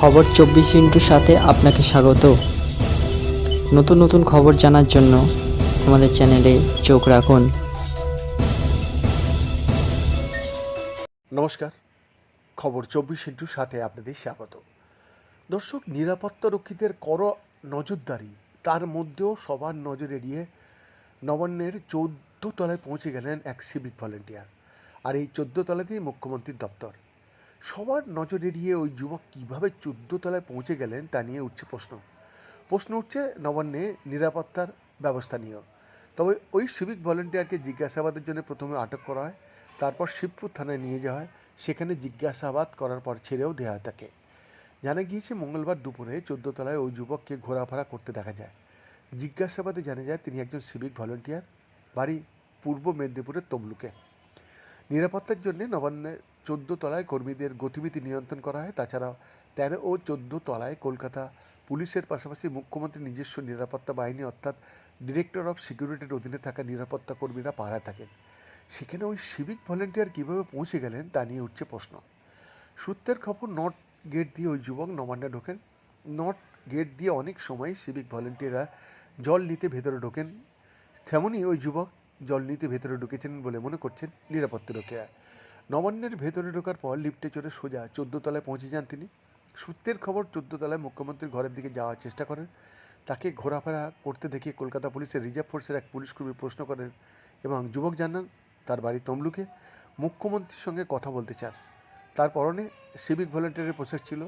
খবর চব্বিশ ইন্টুর সাথে আপনাকে স্বাগত। নতুন নতুন খবর জানার জন্য আমাদের চ্যানেলে চোখ রাখুন। নমস্কার। খবর চব্বিশ ইন্টুর সাথে আপনাদের স্বাগত। দর্শক, নিরাপত্তা রক্ষীদের কর নজরদারি, তার মধ্যেও সবার নজর এড়িয়ে নবান্নের চৌদ্দ তলায় পৌঁছে গেলেন এক সিভিক ভলেন্টিয়ার। আর এই চোদ্দ তলাতেই মুখ্যমন্ত্রীর দপ্তর। সবার নজর এড়িয়ে ওই যুবক কীভাবে চোদ্দ তলায় পৌঁছে গেলেন তা নিয়ে উঠছে প্রশ্ন। প্রশ্ন উঠছে নবান্নে নিরাপত্তার ব্যবস্থা নিয়েও। তবে ওই সিভিক ভলেন্টিয়ারকে জিজ্ঞাসাবাদের জন্য প্রথমে আটক করা হয়, তারপর শিবপুর থানায় নিয়ে যাওয়া হয়, সেখানে জিজ্ঞাসাবাদ করার পর ছেড়েও দেওয়া হয় তাকে। জানা গিয়েছে, মঙ্গলবার দুপুরে চোদ্দ তলায় ওই যুবককে ঘোরাফেরা করতে দেখা যায়। জিজ্ঞাসাবাদে জানা যায়, তিনি একজন সিভিক ভলেন্টিয়ার বাড়ি পূর্ব মেদিনীপুরের তমলুকে নিরাপত্তার জন্য নবান্নের চোদ্দ তলায় কর্মীদের গতিবিধি নিয়ন্ত্রণ করা হয়। তাছাড়াও তেরো ও চোদ্দ তলায় কলকাতা পুলিশের পাশাপাশি মুখ্যমন্ত্রী নিজস্ব নিরাপত্তা বাহিনী অর্থাৎ ডিরেক্টর অফ সিকিউরিটির অধীনে থাকা নিরাপত্তা কর্মীরা পাহারা থাকেন। সেখানে ওই সিভিক ভলেন্টিয়ার কীভাবে পৌঁছে গেলেন তা নিয়ে উঠছে প্রশ্ন। সূত্রের খবর, নর্থ গেট দিয়ে ওই যুবক নবান্নে ঢোকেন। নর্থ গেট দিয়ে অনেক সময় সিভিক ভলেন্টিয়াররা জল নিতে ভেতরে ঢোকেন। তেমনই ওই যুবক জল নিতে ভেতরে ঢুকেছেন বলে মনে করছেন নিরাপত্তারক্ষীরা নবান্নের ভেতরে ঢোকার পর লিফটে চড়ে সোজা তলায় পৌঁছে যান তিনি। সূত্রের খবর তলায় মুখ্যমন্ত্রীর ঘরের দিকে যাওয়ার চেষ্টা করেন। তাকে ঘোরাফেরা করতে দেখে কলকাতা পুলিশের রিজার্ভ ফোর্সের এক পুলিশ কর্মী প্রশ্ন করেন এবং যুবক জানান, তার বাড়ি তমলুকে। মুখ্যমন্ত্রীর সঙ্গে কথা বলতে চান। তার পরনে সিভিক ভলেন্টিয়ারের পোশাক ছিল।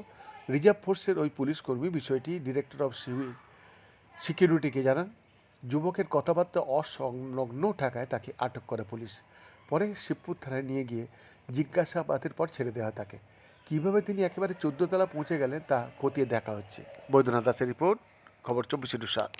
রিজার্ভ ফোর্সের ওই পুলিশ কর্মী বিষয়টি ডিরেক্টর অফ সিভিক সিকিউরিটিকে জানান। যুবকের কথাবার্তা অসংলগ্ন থাকায় তাকে আটক করে পুলিশ। পরে শিবপুর থানায় নিয়ে গিয়ে জিজ্ঞাসাবাদের পর ছেড়ে দেওয়া তাকে। কীভাবে তিনি একেবারে চোদ্দতলা পৌঁছে গেলেন তা খতিয়ে দেখা হচ্ছে। বৈদ্যনাথ দাসের রিপোর্ট, খবর চব্বিশে সাত।